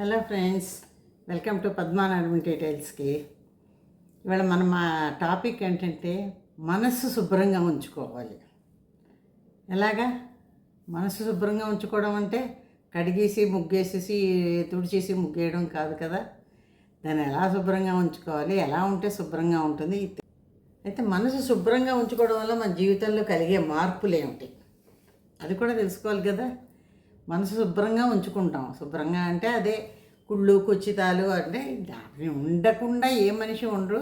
Hello friends welcome to Padmanarayana డీటెయిల్స్కి. ఇవాళ మన మా టాపిక్ ఏంటంటే మనస్సు శుభ్రంగా ఉంచుకోవాలి. ఎలాగా? మనసు శుభ్రంగా ఉంచుకోవడం అంటే కడిగేసి ముగ్గేసేసి తుడిచేసి ముగ్గేయడం కాదు కదా? దాన్ని ఎలా శుభ్రంగా ఉంచుకోవాలి? ఎలా ఉంటే శుభ్రంగా ఉంటుంది? అయితే మనసు శుభ్రంగా ఉంచుకోవడం వల్ల మన జీవితంలో కలిగే మార్పులు ఏమిటి? అది కూడా తెలుసుకోవాలి కదా? మనసు శుభ్రంగా ఉంచుకుంటాం. శుభ్రంగా అంటే అదే కుళ్ళు కుచ్చితాలు అంటే అవి ఉండకుండా ఏ మనిషి ఉండరు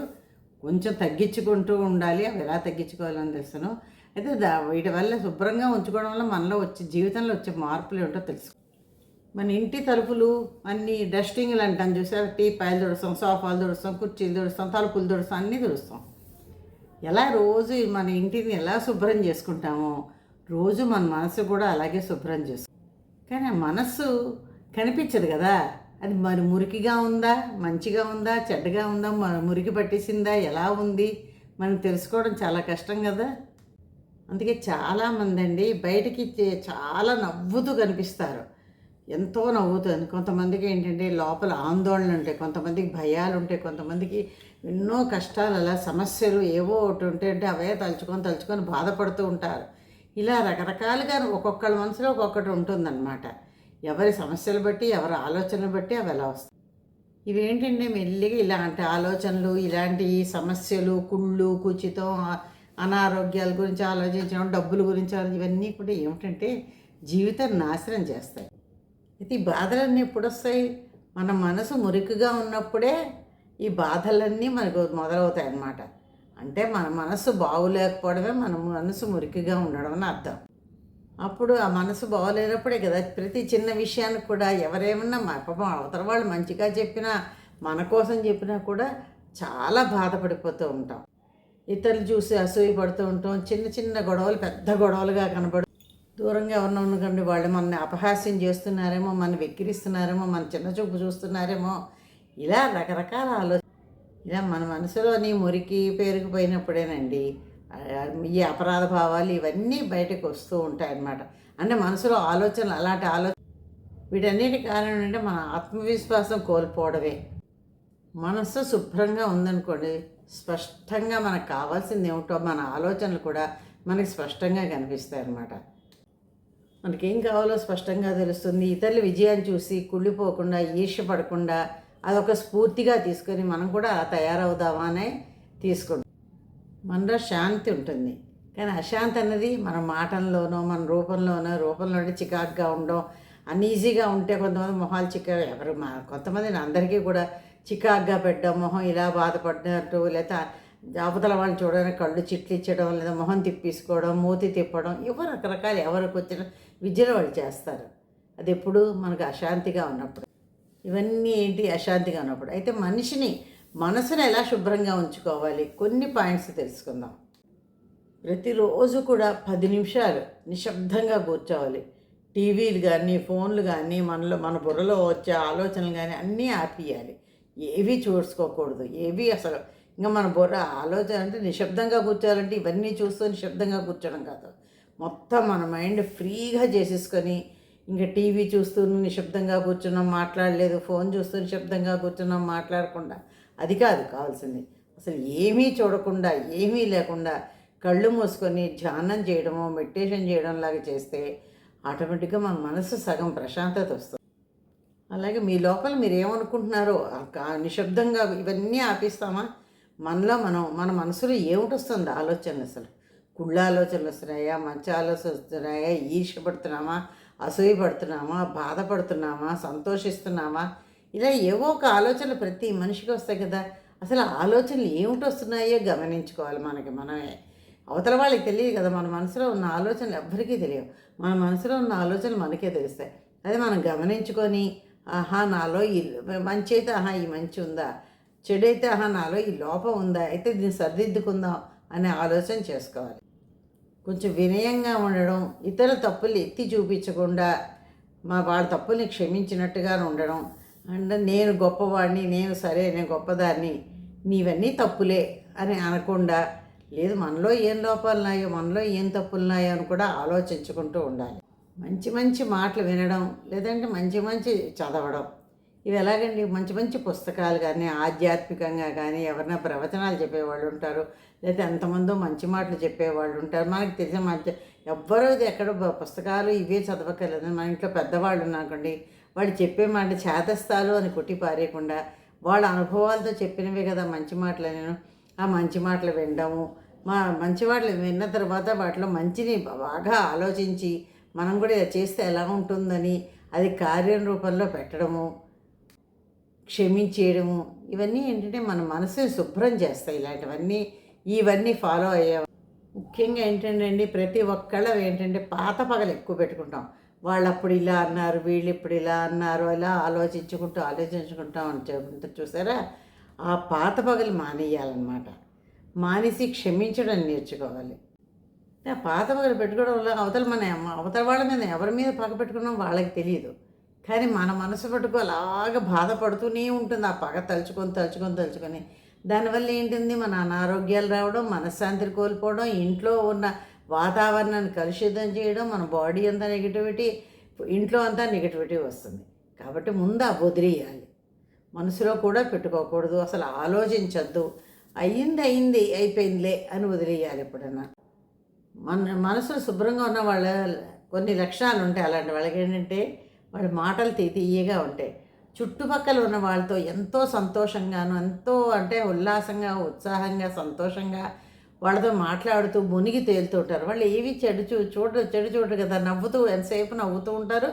కొంచెం తగ్గించుకుంటూ ఉండాలి. అవి ఎలా తగ్గించుకోవాలని తెలుసును. అయితే దా వీటి వల్ల శుభ్రంగా ఉంచుకోవడం వల్ల మనలో వచ్చే జీవితంలో వచ్చే మార్పులు ఏంటో తెలుసు. మన ఇంటి తలుపులు అన్ని డస్టింగ్లు అంటాం చూసారు టీ పాయలు తుడుస్తాం సోఫాలు తుడుస్తాం కుర్చీలు తుడుస్తాం తలుపులు తుడుస్తాం అన్నీ తుడుస్తాం. ఎలా రోజు మన ఇంటిని ఎలా శుభ్రం చేసుకుంటామో రోజు మన మనసు కూడా అలాగే శుభ్రం చేసుకుంటాం. కానీ ఆ మనస్సు కనిపించదు కదా. అది మరి మురికిగా ఉందా మంచిగా ఉందా చెడ్డగా ఉందా మురికి పట్టేసిందా ఎలా ఉంది? మనం తెలుసుకోవడం చాలా కష్టం కదా. అందుకే చాలామంది అండి బయటికి చాలా నవ్వుతూ కనిపిస్తారు. ఎంతో నవ్వుతుంది. కొంతమందికి ఏంటంటే లోపల ఆందోళన ఉంటాయి కొంతమందికి భయాలు ఉంటాయి కొంతమందికి ఎన్నో కష్టాలు అలా సమస్యలు ఏవో ఒకటి ఉంటాయి అంటే అవే తలుచుకొని తలుచుకొని బాధపడుతూ ఉంటారు. ఇలా రకరకాలుగా ఒక్కొక్కళ్ళ మనసులో ఒక్కొక్కటి ఉంటుందన్నమాట. ఎవరి సమస్యలు బట్టి ఎవరి ఆలోచనలు బట్టి అవి ఎలా వస్తాయి. ఇవేంటంటే మెల్లిగా ఇలాంటి ఆలోచనలు ఇలాంటి సమస్యలు కుళ్ళు కుచితం అనారోగ్యాల గురించి ఆలోచించడం డబ్బుల గురించి ఆలోచించడం ఇవన్నీ కూడా ఏమిటంటే జీవితాన్ని నాశనం చేస్తాయి. అయితే ఈ బాధలన్నీ ఎప్పుడు వస్తాయి మన మనసు మురికిగా ఉన్నప్పుడే ఈ బాధలన్నీ మనకు మొదలవుతాయి అన్నమాట అంటే మన మనసు బాగులేకపోవడమే మన మనసు మురికిగా ఉండడం అని అర్థం. అప్పుడు ఆ మనసు బాగోలేనప్పుడే కదా ప్రతి చిన్న విషయానికి కూడా ఎవరేమన్నా మా పాపం అవతల వాళ్ళు మంచిగా చెప్పినా మన కోసం చెప్పినా కూడా చాలా బాధపడిపోతూ ఉంటాం. ఇతరులు చూసి అసూయ పడుతూ ఉంటాం. చిన్న చిన్న గొడవలు పెద్ద గొడవలుగా కనబడు దూరంగా ఎవరినో ఉండకండి. వాళ్ళు మనల్ని అపహాస్యం చేస్తున్నారేమో మన వెక్కిరిస్తున్నారేమో మన చిన్న చూపు చూస్తున్నారేమో ఇలా రకరకాల ఆలోచన ఇలా మన మనసులోని మురికి పేరుకుపోయినప్పుడేనండి ఈ అపరాధ భావాలు ఇవన్నీ బయటకు వస్తూ ఉంటాయన్నమాట. అంటే మనసులో ఆలోచనలు అలాంటి ఆలోచన వీటన్నిటి కారణం అంటే మన ఆత్మవిశ్వాసం కోల్పోవడమే. మనసు శుభ్రంగా ఉందనుకోండి స్పష్టంగా మనకు కావాల్సింది ఏమిటో మన ఆలోచనలు కూడా మనకి స్పష్టంగా కనిపిస్తాయి అన్నమాట మనకేం కావాలో స్పష్టంగా తెలుస్తుంది ఇతరుల విజయాన్ని చూసి కుళ్ళిపోకుండా ఈర్ష్యపడకుండా అదొక స్ఫూర్తిగా తీసుకొని మనం కూడా తయారవుదామా అనే తీసుకుంటాం మనలో శాంతి ఉంటుంది. కానీ అశాంతి అన్నది మన మాటల్లోనో మన రూపంలోనో రూపంలోనే చికాకుగా ఉండడం అన్ఈజీగా ఉంటే కొంతమంది మొహాలు చికా ఎవరు మా కొంతమంది అందరికీ కూడా చికాకుగా పెట్టడం మొహం ఇలా బాధపడినట్టు లేదా అవతల వాళ్ళు చూడడానికి కళ్ళు చిట్లిచ్చడం లేదా మొహం తిప్పేసుకోవడం మూతి తిప్పడం ఎవరు రకరకాలు ఎవరికి వచ్చిన విద్యలో వాళ్ళు చేస్తారు. అది ఎప్పుడు మనకు అశాంతిగా ఉన్నప్పుడు. ఇవన్నీ ఏంటి? అశాంతిగా ఉన్నప్పుడు. అయితే మనిషిని మనసును ఎలా శుభ్రంగా ఉంచుకోవాలి? కొన్ని పాయింట్స్ తెలుసుకుందాం. ప్రతిరోజు కూడా పది నిమిషాలు నిశ్శబ్దంగా కూర్చోవాలి. టీవీలు కానీ ఫోన్లు కానీ మనలో మన బుర్రలో వచ్చే ఆలోచనలు కానీ అన్నీ ఆపియాలి ఏవి చూసుకోకూడదు. ఏవి అసలు ఇంకా మన బుర్ర ఆలోచన అంటే నిశ్శబ్దంగా కూర్చోవాలంటే ఇవన్నీ చూస్తూ నిశ్శబ్దంగా కూర్చోడం కాదు. మొత్తం మన మైండ్ ఫ్రీగా చేసేసుకొని ఇంకా టీవీ చూస్తూ నిశ్శబ్దంగా కూర్చున్నాం మాట్లాడలేదు. ఫోన్ చూస్తూ నిశ్శబ్దంగా కూర్చున్నాం మాట్లాడకుండా. అది కాదు కావాల్సింది. అసలు ఏమీ చూడకుండా ఏమీ లేకుండా కళ్ళు మూసుకొని ధ్యానం చేయడమో మెడిటేషన్ చేయడం లాగా చేస్తే ఆటోమేటిక్గా మన మనసు సగం ప్రశాంతత వస్తుంది. అలాగే మీ లోపల మీరు ఏమనుకుంటున్నారో కా- నిశ్శబ్దంగా ఇవన్నీ ఆపిస్తామా? మనలో మనం మన మనసులో ఏమిటొస్తుంది ఆలోచనలు అసలు? కుళ్ళ ఆలోచనలు వస్తున్నాయా? మంచి ఆలోచనలు వస్తున్నాయా? ఈర్ష్యపడుతున్నామా? అసూయపడుతున్నామా బాధపడుతున్నామా సంతోషిస్తున్నామా? ఇలా ఏవో ఒక ఆలోచనలు ప్రతి మనిషికి వస్తాయి కదా. అసలు ఆలోచనలు ఏమిటి వస్తున్నాయో గమనించుకోవాలి మనకి మనమే. అవతల వాళ్ళకి తెలియదు కదా మన మనసులో ఉన్న ఆలోచనలు ఎవ్వరికీ తెలియవు. మన మనసులో ఉన్న ఆలోచనలు మనకే తెలుస్తాయి. అదే మనం గమనించుకొని ఆహా నాలో ఈ మంచి అయితే ఆహా ఈ మంచి ఉందా? చెడు అయితే ఆహా నాలో ఈ లోపం ఉందా? అయితే దీన్ని సరిదిద్దుకుందాం అనే ఆలోచన చేసుకోవాలి. కొంచెం వినయంగా ఉండడం ఇతర తప్పులు ఎత్తి చూపించకుండా మా వాళ్ళ తప్పుల్ని క్షమించినట్టుగా ఉండడం. అంటే నేను గొప్పవాడిని నేను సరే నేను గొప్పదాన్ని నీవన్నీ తప్పులే అని అనకుండా లేదు మనలో ఏం లోపాలు ఉన్నాయో మనలో ఏం తప్పులు ఉన్నాయో అని కూడా ఆలోచించుకుంటూ ఉండాలి. మంచి మంచి మాటలు వినడం లేదంటే మంచి మంచి చదవడం. ఇవి ఎలాగండి? మంచి మంచి పుస్తకాలు కానీ ఆధ్యాత్మికంగా కానీ ఎవరైనా ప్రవచనాలు చెప్పేవాళ్ళు ఉంటారు. లేదా ఎంతమందో మంచి మాటలు చెప్పేవాళ్ళు ఉంటారు. మనకు తెలిసిన మంచి ఎవ్వరూ ఎక్కడ పుస్తకాలు ఇవే చదవకలేదు మన ఇంట్లో పెద్దవాళ్ళు ఉన్నాకండి వాళ్ళు చెప్పే మాట చేతస్తాలు అని కొట్టి పారేయకుండా వాళ్ళ అనుభవాలతో చెప్పినవే కదా మంచి మాటలు నేను ఆ మంచి మాటలు వినడము మా మంచి మాటలు విన్న తర్వాత వాటిలో మంచిని బాగా ఆలోచించి మనం కూడా చేస్తే ఎలా ఉంటుందని అది కార్యం రూపంలో పెట్టడము క్షమించేయడము ఇవన్నీ ఏంటంటే మన మనసుని శుభ్రం చేస్తాయి. ఇలాంటివన్నీ ఇవన్నీ ఫాలో అయ్యే ముఖ్యంగా ఏంటంటే అండి ప్రతి ఒక్కళ్ళ ఏంటంటే పాత పగలు ఎక్కువ పెట్టుకుంటాం. వాళ్ళు అప్పుడు ఇలా అన్నారు వీళ్ళు ఇప్పుడు ఇలా అన్నారు ఇలా ఆలోచించుకుంటూ ఆలోచించుకుంటాం అని చెబుతూ చూసారా? ఆ పాత పగలు మానేయాలన్నమాట. మానేసి క్షమించడం నేర్చుకోవాలి. ఆ పాత పగలు పెట్టుకోవడం వల్ల అవతల మన అవతల వాళ్ళ మీద ఎవరి మీద పగ పెట్టుకున్నాం వాళ్ళకి తెలియదు. కానీ మన మనసు పట్టుకు అలాగ బాధపడుతూనే ఉంటుంది. ఆ పగ తలుచుకొని తలుచుకొని తలుచుకొని దానివల్ల ఏంటింది మన అనారోగ్యాలు రావడం మనశ్శాంతిని కోల్పోవడం ఇంట్లో ఉన్న వాతావరణాన్ని కలుషితం చేయడం మన బాడీ అంతా నెగిటివిటీ ఇంట్లో అంతా నెగిటివిటీ వస్తుంది. కాబట్టి ముందు ఆ వదిలేయాలి. మనసులో కూడా పెట్టుకోకూడదు. అసలు ఆలోచించద్దు. అయ్యింది అయింది అయిపోయిందిలే అని వదిలేయాలి ఎప్పుడన్నా. మన మనసులో శుభ్రంగా ఉన్న వాళ్ళ కొన్ని లక్షణాలు ఉంటాయి. అలాంటి వాళ్ళకి ఏంటంటే వాళ్ళ మాటలు తీ తీయగా ఉంటాయి. చుట్టుపక్కల ఉన్న వాళ్ళతో ఎంతో సంతోషంగాను ఎంతో అంటే ఉల్లాసంగా ఉత్సాహంగా సంతోషంగా వాళ్ళతో మాట్లాడుతూ మునిగి తేలుతుంటారు. వాళ్ళు ఏవి చెడు చూ చూడ చెడు చూడరు కదా నవ్వుతూ ఎంతసేపు నవ్వుతూ ఉంటారు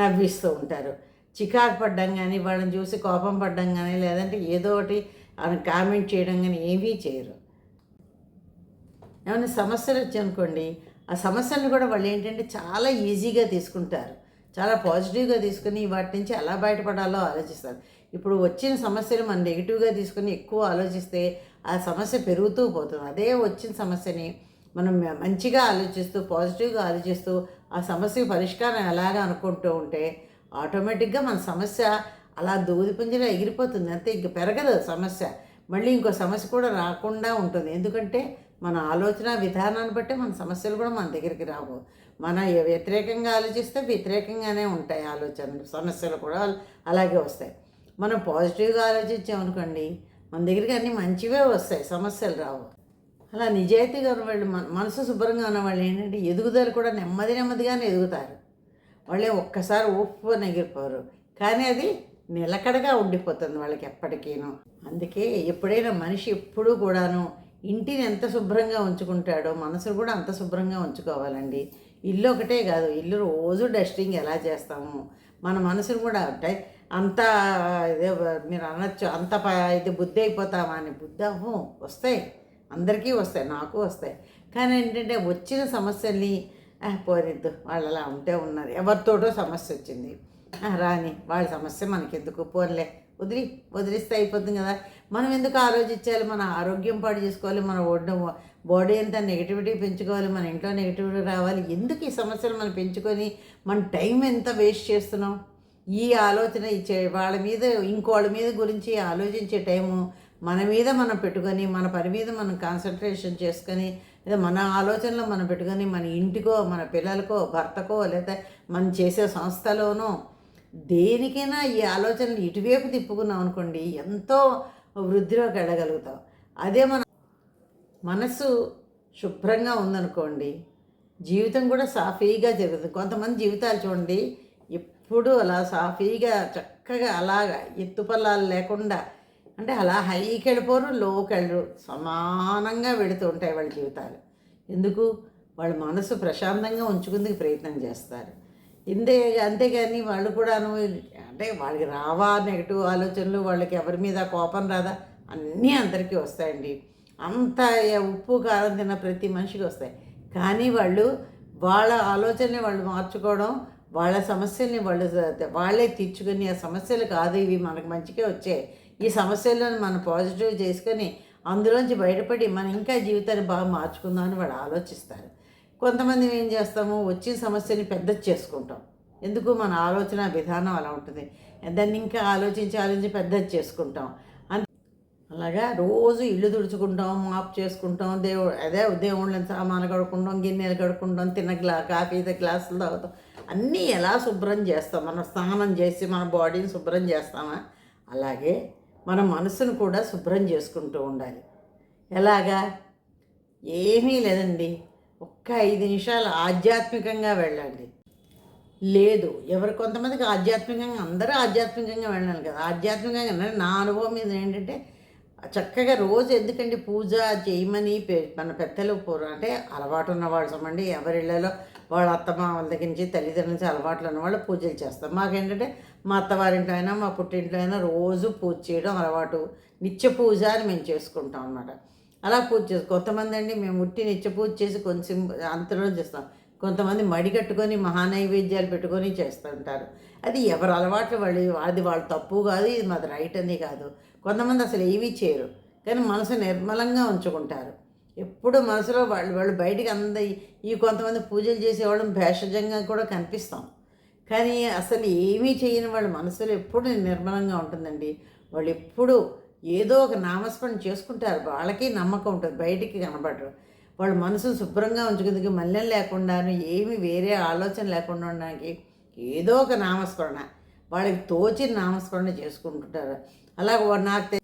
నవ్విస్తూ ఉంటారు. చికాకు పడ్డం కానీ వాళ్ళని చూసి కోపం పడ్డం కానీ లేదంటే ఏదో ఒకటి కామెంట్ చేయడం కానీ ఏమీ చేయరు. ఏమైనా సమస్యలు వచ్చాయనుకోండి ఆ సమస్యలను కూడా వాళ్ళు ఏంటంటే చాలా ఈజీగా తీసుకుంటారు. చాలా పాజిటివ్గా తీసుకుని వాటి నుంచి ఎలా బయటపడాలో ఆలోచిస్తారు. ఇప్పుడు వచ్చిన సమస్యను మనం నెగిటివ్గా తీసుకుని ఎక్కువ ఆలోచిస్తే ఆ సమస్య పెరుగుతూ పోతుంది. అదే వచ్చిన సమస్యని మనం మంచిగా ఆలోచిస్తూ పాజిటివ్గా ఆలోచిస్తూ ఆ సమస్య పరిష్కారం ఎలాగా అనుకుంటూ ఉంటే ఆటోమేటిక్గా మన సమస్య అలా దూదిపుంజలో ఎగిరిపోతుంది. అంతే ఇంక పెరగదు సమస్య. మళ్ళీ ఇంకో సమస్య కూడా రాకుండా ఉంటుంది. ఎందుకంటే మన ఆలోచన విధానాన్ని బట్టే మన సమస్యలు కూడా మన దగ్గరికి రావు. మన వ్యతిరేకంగా ఆలోచిస్తే వ్యతిరేకంగానే ఉంటాయి ఆలోచనలు సమస్యలు కూడా అలాగే వస్తాయి. మనం పాజిటివ్గా ఆలోచించామనుకోండి మన దగ్గరికి అన్నీ మంచివే వస్తాయి సమస్యలు రావు. అలా నిజాయితీగా ఉన్నవాళ్ళు మన మనసు శుభ్రంగా ఉన్న వాళ్ళు ఏంటంటే ఎదుగుదల కూడా నెమ్మది నెమ్మదిగానే ఎదుగుతారు. వాళ్ళే ఒక్కసారి ఉప్పు ఎగిరిపోరు. కానీ అది నిలకడగా ఉండిపోతుంది వాళ్ళకి ఎప్పటికీను. అందుకే ఎప్పుడైనా మనిషి ఎప్పుడూ కూడాను ఇంటిని ఎంత శుభ్రంగా ఉంచుకుంటాడో మనసును కూడా అంత శుభ్రంగా ఉంచుకోవాలండి. ఇల్లు ఒకటే కాదు ఇల్లు రోజు డస్టింగ్ ఎలా చేస్తాము? మన మనసును కూడా అంటే అంత ఇదే మీరు అనొచ్చు అంత ప- ఇది బుద్ధి అయిపోతామా అని. బుద్ధి అవ్వం వస్తాయి. అందరికీ వస్తాయి నాకు వస్తాయి. కానీ ఏంటంటే వచ్చిన సమస్యల్ని పోనిద్దు వాళ్ళు అలా ఉంటే ఉన్నారు. ఎవరితోటో సమస్య వచ్చింది. రాని వాళ్ళ సమస్య మనకెందుకు? పోన్లే. వదిలి వదిలిస్తే అయిపోతుంది కదా. మనం ఎందుకు ఆలోచించాలి? మన ఆరోగ్యం పాడు చేసుకోవాలి మన ఒడ్డు బాడీ అంతా నెగిటివిటీ పెంచుకోవాలి మన ఇంట్లో నెగిటివిటీ రావాలి. ఎందుకు ఈ సమస్యలు మనం పెంచుకొని మన టైం ఎంత వేస్ట్ చేస్తున్నాం? ఈ ఆలోచన ఇచ్చే వాళ్ళ మీద ఇంకోళ్ళ మీద గురించి ఆలోచించే టైము మన మీద మనం పెట్టుకొని మన పని మీద మనం కాన్సన్ట్రేషన్ చేసుకొని లేదా మన ఆలోచనలో మనం పెట్టుకొని మన ఇంటికో మన పిల్లలకో భర్తకో లేదా మనం చేసే సంస్థలోనో దేనికైనా ఈ ఆలోచనలు ఇటువైపు తిప్పుకున్నాం అనుకోండి ఎంతో వృద్ధిలోకి వెళ్ళగలుగుతాం. అదే మన మనసు శుభ్రంగా ఉందనుకోండి జీవితం కూడా సాఫీగా జరుగుతుంది. కొంతమంది జీవితాలు చూడండి ఎప్పుడు అలా సాఫీగా చక్కగా అలాగా ఎత్తుపల్లాలు లేకుండా అంటే అలా హైకి వెళ్ళిపోరు లోకి వెళ్ళరు సమానంగా వెళుతూ ఉంటాయి వాళ్ళ జీవితాలు. ఎందుకు? వాళ్ళ మనసు ప్రశాంతంగా ఉంచుకుందుకు ప్రయత్నం చేస్తారు. ఇంతే అంతేగాని వాళ్ళు కూడాను అంటే వాళ్ళకి రావా నెగటివ్ ఆలోచనలు వాళ్ళకి ఎవరి మీద కోపం రాదా? అన్నీ అందరికీ వస్తాయండి. అంత ఉప్పు కారం తిన్న ప్రతి మనిషికి వస్తాయి. కానీ వాళ్ళు వాళ్ళ ఆలోచనని వాళ్ళు మార్చుకోవడం వాళ్ళ సమస్యల్ని వాళ్ళు వాళ్ళే తీర్చుకొని ఆ సమస్యలు కాదు ఇవి మనకు మంచిగా వచ్చాయి. ఈ సమస్యలను మనం పాజిటివ్ చేసుకొని అందులోంచి బయటపడి మనం ఇంకా జీవితాన్ని బాగా మార్చుకుందామని వాళ్ళు ఆలోచిస్తారు. కొంతమంది ఏం చేస్తాము? వచ్చిన సమస్యని పెద్దది చేసుకుంటాం. ఎందుకు? మన ఆలోచన విధానం అలా ఉంటుంది. దాన్ని ఇంకా ఆలోచించి ఆలోచించి పెద్దది చేసుకుంటాం. అలాగా రోజు ఇల్లు తుడుచుకుంటాం మాప్ చేసుకుంటాం దేవుడు అదే దేవుళ్ళని సామాన్లు కడుక్కుంటాం గిన్నెలు కడుక్కుంటాం తిన్న గ్లా కాఫీ గ్లాసులు తాగుతాం. అన్నీ ఎలా శుభ్రం చేస్తాం? మనం స్నానం చేసి మన బాడీని శుభ్రం చేస్తామా? అలాగే మన మనసును కూడా శుభ్రం చేసుకుంటూ ఉండాలి. ఎలాగా? ఏమీ లేదండి. ఒక్క ఐదు నిమిషాలు ఆధ్యాత్మికంగా వెళ్ళండి. లేదు ఎవరు కొంతమందికి ఆధ్యాత్మికంగా అందరూ ఆధ్యాత్మికంగా వెళ్ళాలి కదా. ఆధ్యాత్మికంగా అంటే నా అనుభవం మీద ఏంటంటే చక్కగా రోజు ఎందుకంటే పూజ చేయమని మన పెద్దలు పూర్వం అంటే అలవాటు ఉన్నవాళ్ళు సమండి ఎవరిళ్ళలో వాళ్ళ అత్తమ్మ వాళ్ళ దగ్గర నుంచి తల్లిదండ్రుల నుంచి అలవాట్లు ఉన్నవాళ్ళు పూజలు చేస్తాం మాకేంటంటే మా అత్తవారింట్లో అయినా మా పుట్టింట్లో అయినా రోజు పూజ చేయడం అలవాటు. నిత్య పూజ అని మేము చేసుకుంటాం అన్నమాట. అలా పూజ చేసి కొంతమంది అండి మేము ఉట్టి నిత్య పూజ చేసి కొంచెం అంతలో చేస్తాం. కొంతమంది మడి కట్టుకొని మహానైవేద్యాలు పెట్టుకొని చేస్తుంటారు. అది ఎవరి అలవాట్లు వాళ్ళు? అది వాళ్ళ తప్పు కాదు ఇది మాది రైట్ అని కాదు. కొంతమంది అసలు ఏమీ చేయరు. కానీ మనసు నిర్మలంగా ఉంచుకుంటారు. ఎప్పుడు మనసులో వాళ్ళు వాళ్ళు బయటికి అంద ఈ కొంతమంది పూజలు చేసేవాళ్ళం భేషజంగా కూడా కనిపిస్తాం. కానీ అసలు ఏమీ చేయని వాళ్ళ మనసులో ఎప్పుడు నిర్మలంగా ఉంటుందండి. వాళ్ళు ఎప్పుడూ ఏదో ఒక నామస్మరణ చేసుకుంటారు. వాళ్ళకి నమ్మకం ఉంటుంది. బయటికి కనబడరు. వాళ్ళ మనసు శుభ్రంగా ఉంచుకుందుకు మల్లెం లేకుండా ఏమి వేరే ఆలోచన లేకుండా ఉండడానికి ఏదో ఒక నామస్మరణ. వాళ్ళకి తోచిన నామస్మరణ చేసుకుంటుంటారు. అలా నాకు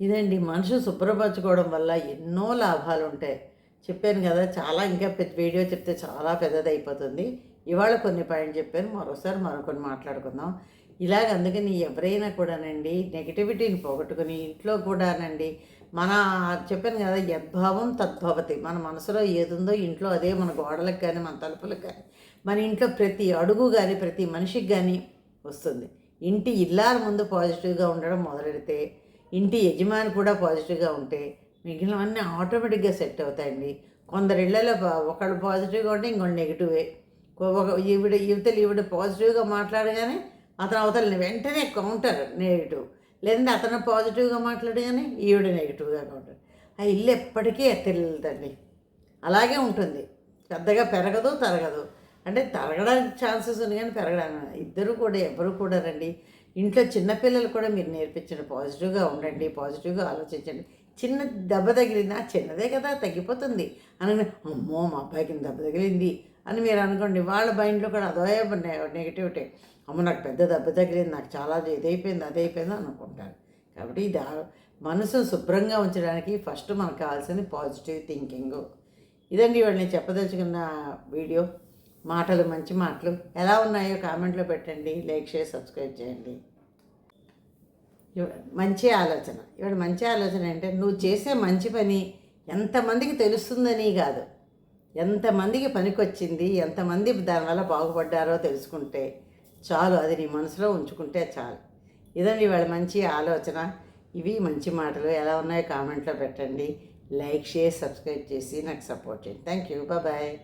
ఇదండి. మనసు శుభ్రపరచుకోవడం వల్ల ఎన్నో లాభాలు ఉంటాయి. చెప్పాను కదా చాలా ఇంకా పెద్ద వీడియో చెప్తే చాలా పెద్దది అయిపోతుంది ఇవాళ కొన్ని పాయింట్ చెప్పాను. మరోసారి మరొకటి మాట్లాడుకుందాం. ఇలాగ అందుకని ఎవరైనా కూడానండి నెగిటివిటీని పోగొట్టుకుని ఇంట్లో కూడానండి మన చెప్పాను కదా యద్భావం తద్భవతి. మన మనసులో ఏదుందో ఇంట్లో అదే మన గోడలకు కానీ మన తలుపులకు కానీ మన ఇంట్లో ప్రతి అడుగు కానీ ప్రతి మనిషికి కానీ వస్తుంది. ఇంటి ఇల్లాల ముందు పాజిటివ్గా ఉండడం మొదలెడితే ఇంటి యజమాని కూడా పాజిటివ్గా ఉంటే మిగిలినవన్నీ ఆటోమేటిక్గా సెట్ అవుతాయండి. కొందరు ఇళ్ళలో ఒకళ్ళు పాజిటివ్గా ఉంటే ఇంకొకళ్ళు నెగిటివే. ఒక ఈవిడ యువతలు ఈవిడ పాజిటివ్గా మాట్లాడగానే అతను అవతలని వెంటనే కౌంటర్ నెగిటివ్. లేదంటే అతను పాజిటివ్గా మాట్లాడగానే ఈవిడ నెగిటివ్గా కౌంటర్ ఆ ఇల్లు ఎప్పటికీ ఎత్తెళ్తుందండి అలాగే ఉంటుంది. పెద్దగా పెరగదు తరగదు. అంటే తరగడానికి ఛాన్సెస్ ఉంది కానీ పెరగడానికి ఇద్దరు కూడా ఎవరు కూడా రండి. ఇంట్లో చిన్నపిల్లలు కూడా మీరు నేర్పించండి. పాజిటివ్గా ఉండండి పాజిటివ్గా ఆలోచించండి. చిన్న దెబ్బ తగిలింది? ఆ చిన్నదే కదా తగ్గిపోతుంది. అని అమ్మో మా అబ్బాయికి దెబ్బ తగిలింది అని మీరు అనుకోండి. వాళ్ళ మైండ్లో కూడా అదో నెగిటివిటీ. అమ్మ నాకు పెద్ద దెబ్బ తగిలింది నాకు చాలా ఇదైపోయింది అదైపోయింది అనుకుంటారు. కాబట్టి ఇది మనసు శుభ్రంగా ఉంచడానికి ఫస్ట్ మనకు కావాల్సింది పాజిటివ్ థింకింగ్. ఇదండి ఇవాళ నేను చెప్పదలుచుకున్న వీడియో. మాటలు మంచి మాటలు. ఎలా ఉన్నాయో కామెంట్లో పెట్టండి లైక్ చేసి సబ్స్క్రైబ్ చేయండి. మంచి ఆలోచన. ఇవాళ మంచి ఆలోచన అంటే నువ్వు చేసే మంచి పని ఎంతమందికి తెలుస్తుందని కాదు. ఎంతమందికి పనికొచ్చింది ఎంతమంది దానివల్ల బాగుపడ్డారో తెలుసుకుంటే చాలు అది నీ మనసులో ఉంచుకుంటే చాలు. ఇదండి ఇవాళ మంచి ఆలోచన. ఇవి మంచి మాటలు. ఎలా ఉన్నాయో కామెంట్లో పెట్టండి. లైక్ షేర్ సబ్స్క్రైబ్ చేసి నాకు సపోర్ట్ చేయండి. Thank you. బాయ్